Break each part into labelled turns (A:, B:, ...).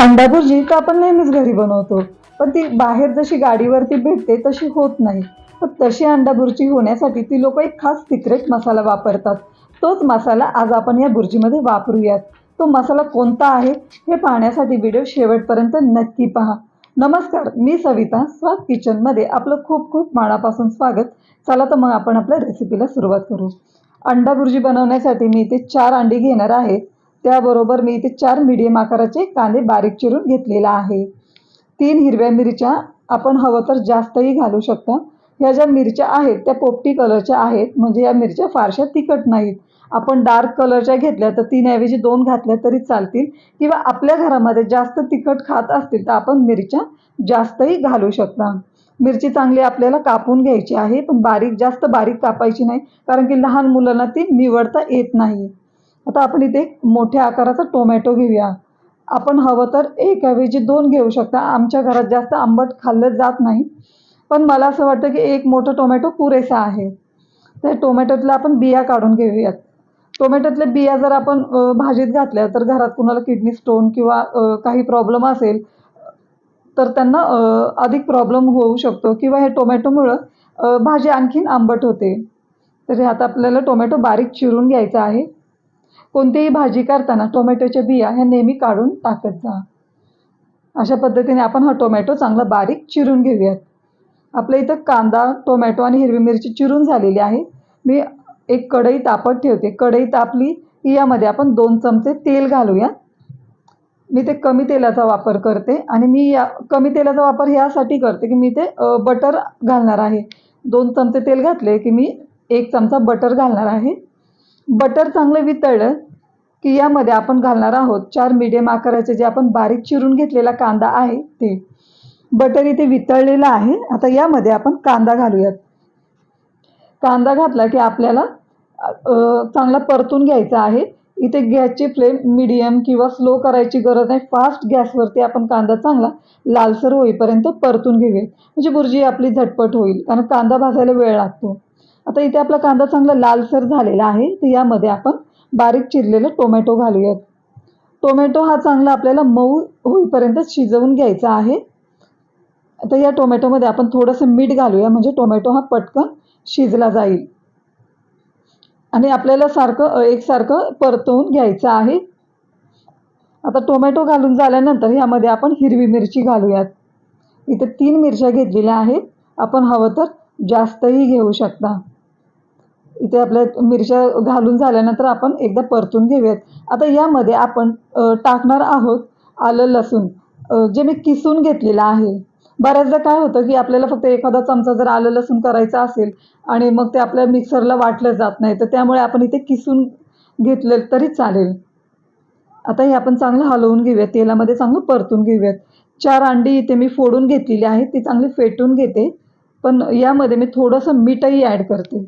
A: अंडा भुर्जी तर आपण नेहमीच घरी बनवतो. पण ती बाहेर जशी गाडीवरती भेटते तशी होत नाही. पण तशी अंडा भुर्जी होण्यासाठी ती लोक एक खास सिक्रेट मसाला वापरतात. तोच मसाला आज आपण या भुर्जीमध्ये वापरूयात. तो मसाला कोणता आहे हे पाहण्यासाठी व्हिडिओ शेवटपर्यंत नक्की पहा. नमस्कार मी सविता स्वाद किचनमध्ये आपलं खूप खूप मानापासून स्वागत. चला तर मग आपण आपल्या रेसिपीला सुरुवात करू. अंडा भुर्जी बनवण्यासाठी मी इथे चार अंडी घेणार आहे. त्याबरोबर मी इथे चार मीडियम आकाराचे कांदे बारीक चिरून घेतलेला आहे. तीन हिरव्या मिरच्या आपण हवं तर जास्तही घालू शकता. ह्या ज्या मिरच्या आहेत त्या पोपटी कलरच्या आहेत म्हणजे या मिरच्या फारशा तिखट नाहीत. आपण डार्क कलरच्या घेतल्या तर तीनऐवजी दोन घातल्या तरी चालतील. किंवा आपल्या घरामध्ये जास्त तिखट खात असतील तर आपण मिरच्या जास्तही घालू शकता. मिरची चांगली आपल्याला कापून घ्यायची आहे पण बारीक जास्त बारीक कापायची नाही कारण की लहान मुलांना ती निवडता येत नाही. आता आपण इथे एक मोठ्या आकाराचा टोमॅटो घेऊया. आपण हवं तर एक ऐवजी दोन घेऊ शकता. आमच्या घरात जास्त आंबट खाल्लं जात नाही. पण मला असं वाटतं की एक मोठं टोमॅटो पुरेसा आहे. तर टोमॅटोतल्या आपण बिया काढून घेऊयात. टोमॅटोतल्या बिया जर आपण भाजीत घातल्या तर घरात कुणाला किडनी स्टोन किंवा काही प्रॉब्लेम असेल तर त्यांना अधिक प्रॉब्लेम होऊ शकतो. किंवा हे टोमॅटोमुळं भाजी आणखीन आंबट होते. तर आता आपल्याला टोमॅटो बारीक चिरून घ्यायचा आहे. कोणतीही भाजी करताना टोमॅटोच्या बिया ह्या नेहमी काढून टाकत जा. अशा पद्धतीने आपण हा टोमॅटो चांगला बारीक चिरून घेऊयात. आपल्या इथं कांदा टोमॅटो आणि हिरवी मिरची चिरून झालेली आहे. मी एक कढई तापत ठेवते. कढई तापली की यामध्ये आपण दोन चमचे तेल घालूया. मी ते कमी तेलाचा वापर करते आणि मी या कमी तेलाचा वापर यासाठी करते की मी ते बटर घालणार आहे. दोन चमचे तेल घातले की मी एक चमचा बटर घालणार आहे. बटर चांगलं वितळलं की यामध्ये आपण घालणार आहोत. चार मीडियम आकाराचे जे आपण बारीक चिरून घेतलेला कांदा आहे ते. बटर इथे वितळलेलं आहे. आता यामध्ये आपण कांदा घालूयात. कांदा घातला की आपल्याला चांगला परतून घ्यायचा आहे. इथे गॅसची फ्लेम मिडियम किंवा स्लो करायची गरज नाही. फास्ट गॅसवरती आपण कांदा चांगला लालसर होईपर्यंत परतून घेऊया. म्हणजे भुर्जी आपली झटपट होईल. कारण कांदा भाजायला वेळ लागतो. आता इथे आपला कांदा चांगला लालसर झालेला आहे. तर यामध्ये आपण बारीक चिरलेलं टोमॅटो घालूयात. टोमॅटो हा चांगला आपल्याला मऊ होईपर्यंत शिजवून घ्यायचा आहे. आता या टोमॅटोमध्ये आपण थोडंसं मीठ घालूया म्हणजे टोमॅटो हा पटकन शिजला जाईल. आणि आपल्याला सारखं एकसारखं परतवून घ्यायचं आहे. आता टोमॅटो घालून झाल्यानंतर यामध्ये आपण हिरवी मिरची घालूयात. इथे तीन मिरच्या घेतलेल्या आहेत. आपण हवं तर जास्तही घेऊ शकता. इथे आपल्या मिरच्या घालून झाल्यानंतर आपण एकदा परतून घेऊयात. आता यामध्ये आपण टाकणार आहोत आलं लसूण. जे मी किसून घेतलेलं आहे. बऱ्याचदा काय होतं की आपल्याला फक्त एखादा चमचा जर आलं लसूण करायचं असेल आणि मग ते आपल्या मिक्सरला वाटलं जात नाही तर त्यामुळे आपण इथे किसून घेतलं तरी चालेल. आता हे आपण चांगलं हलवून घेऊयात. तेलामध्ये चांगलं परतून घेऊयात. चार अंडी इथे मी फोडून घेतलेली आहेत. ती चांगली फेटून घेते. पण यामध्ये मी थोडंसं मीठही ॲड करते.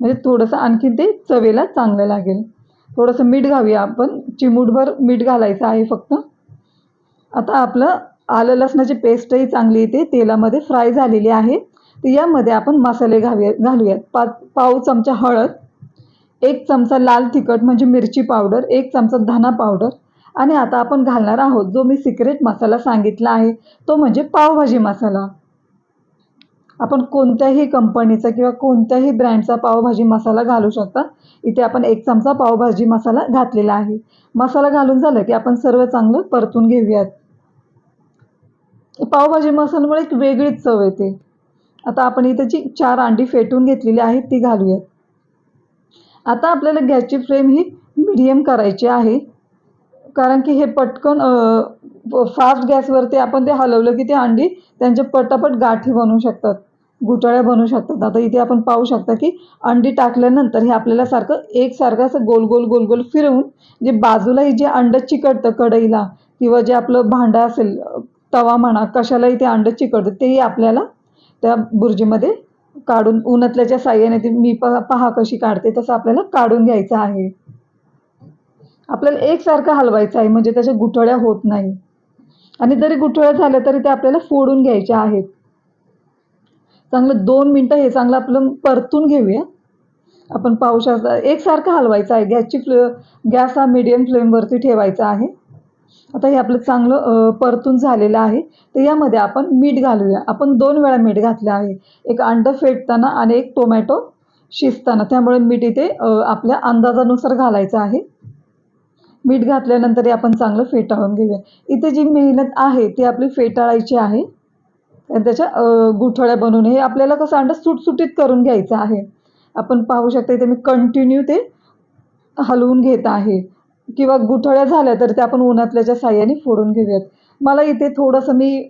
A: म्हणजे थोडंसं आणखी ते चवेला चांगलं लागेल. थोडंसं मीठ घालूया आपण. चिमूटभर मीठ घालायचं आहे फक्त. आता आपलं आलं लसणाची पेस्टही चांगली इथे तेलामध्ये फ्राय झालेली आहे. तर यामध्ये आपण मसाले घालूया घालूयात. पाच पाव चमचा हळद एक चमचा लाल तिखट म्हणजे मिरची पावडर एक चमचा धना पावडर आणि आता आपण घालणार आहोत जो मी सिक्रेट मसाला सांगितला आहे. तो म्हणजे पावभाजी मसाला. आपण कोणत्याही कंपनीचा किंवा कोणत्याही ब्रँडचा पावभाजी मसाला घालू शकता. इथे आपण एक चमचा पावभाजी मसाला घातलेला आहे. मसाला घालून झालं की आपण सर्व चांगलं परतून घेऊयात. पावभाजी मसाल्यामुळे एक वेगळीच चव येते. आता आपण इथे जी चार अंडी फेटून घेतलेली आहेत ती घालूयात. आता आपल्याला गॅसची फ्लेम ही मिडियम करायची आहे. कारण की हे पटकन फास्ट गॅसवरती आपण ते हलवलं की ते अंडी त्यांचे पटापट गाठी बनू शकतात. गुटाळ्या बनू शकतात. आता इथे आपण पाहू शकता की अंडी टाकल्यानंतर हे आपल्याला सारखं एकसारखं असं गोल गोल गोल गोल फिरवून जे बाजूलाही जे अंड चिकटतं कढईला किंवा जे आपलं भांडं असेल तवा म्हणा कशालाही ते अंड चिकटतं तेही आपल्याला त्या बुर्जीमध्ये काढून उन्हातल्याच्या साह्याने ते मी पहा पहा कशी काढते तसं आपल्याला काढून घ्यायचं आहे. आपल्याला एकसारखं हलवायचं आहे म्हणजे त्याच्या गुठळ्या होत नाही. आणि जरी गुठळ्या झाल्या तरी ते आपल्याला फोडून घ्यायच्या आहेत. चांगलं दोन मिनटं हे चांगलं आपलं परतून घेऊया. आपण पाहू शकता एकसारखं हलवायचं आहे. गॅसची फ्ले गॅस हा मिडियम फ्लेमवरती ठेवायचा आहे. आता हे आपलं चांगलं परतून झालेलं आहे. तर यामध्ये आपण मीठ घालूया. आपण दोन वेळा मीठ घातलं आहे. एक अंडं फेटताना आणि एक टोमॅटो शिजताना. त्यामुळे मीठ इथे आपल्या अंदाजानुसार घालायचं आहे. मीठ घातल्यानंतरही आपण चांगलं फेटाळून घेऊया. इथे जी मेहनत आहे ती आपली फेटाळायची आहे. त्याच्या गुठळ्या बनवून हे आपल्याला कसं अंडं सुटसुटीत करून घ्यायचं आहे. आपण पाहू शकता इथे मी कंटिन्यू ते हलवून घेत आहे. किंवा गुठळ्या झाल्या तर ते आपण उन्हातल्याच्या साह्याने फोडून घेऊयात. मला इथे थोडंसं मी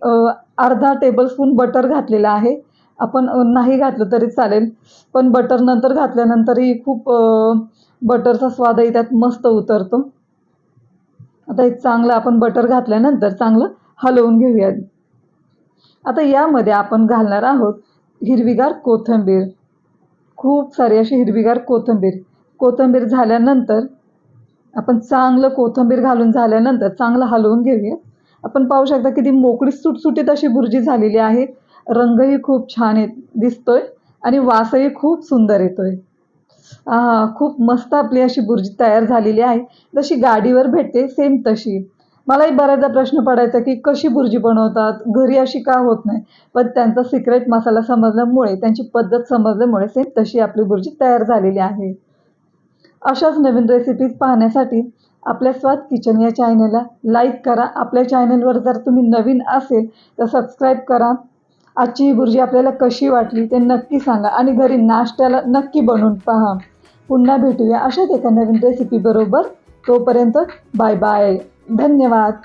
A: अर्धा टेबलस्पून बटर घातलेलं आहे. आपण नाही घातलं तरी चालेल. पण बटर नंतर घातल्यानंतरही खूप बटरचा स्वादही त्यात मस्त उतरतो. आता हे चांगलं आपण बटर घातल्यानंतर चांगलं हलवून घेऊयात. आता यामध्ये आपण घालणार आहोत हिरवीगार कोथिंबीर. खूप सारी अशी हिरवीगार कोथिंबीर. कोथिंबीर झाल्यानंतर आपण चांगलं कोथिंबीर घालून झाल्यानंतर चांगलं हलवून घेऊया. आपण पाहू शकता किती मोकळी सुटसुटीत अशी भुर्जी झालेली आहे. रंगही खूप छान येत दिसतोय आणि वासही खूप सुंदर येतोय. खूप मस्त आपली अशी भुर्जी तयार झालेली आहे. जशी गाडीवर भेटते सेम तशी. मलाही बऱ्याचदा प्रश्न पडायचा की कशी भुर्जी बनवतात? घरी अशी का होत नाही? पण त्यांचा सिक्रेट मसाला समजल्यामुळे त्यांची पद्धत समजल्यामुळे सेम तशी आपली भुर्जी तयार झालेली आहे. अशाच नवीन रेसिपीज पाहण्यासाठी आपल्या स्वाद किचन या चॅनलला लाईक करा. आपल्या चॅनलवर जर तुम्ही नवीन असेल तर सबस्क्राईब करा. आजची ही भुर्जी आपल्याला कशी वाटली ते नक्की सांगा आणि घरी नाश्त्याला नक्की बनवून पहा. पुन्हा भेटूया अशाच एका नवीन रेसिपीबरोबर तोपर्यंत बाय बाय धन्यवाद.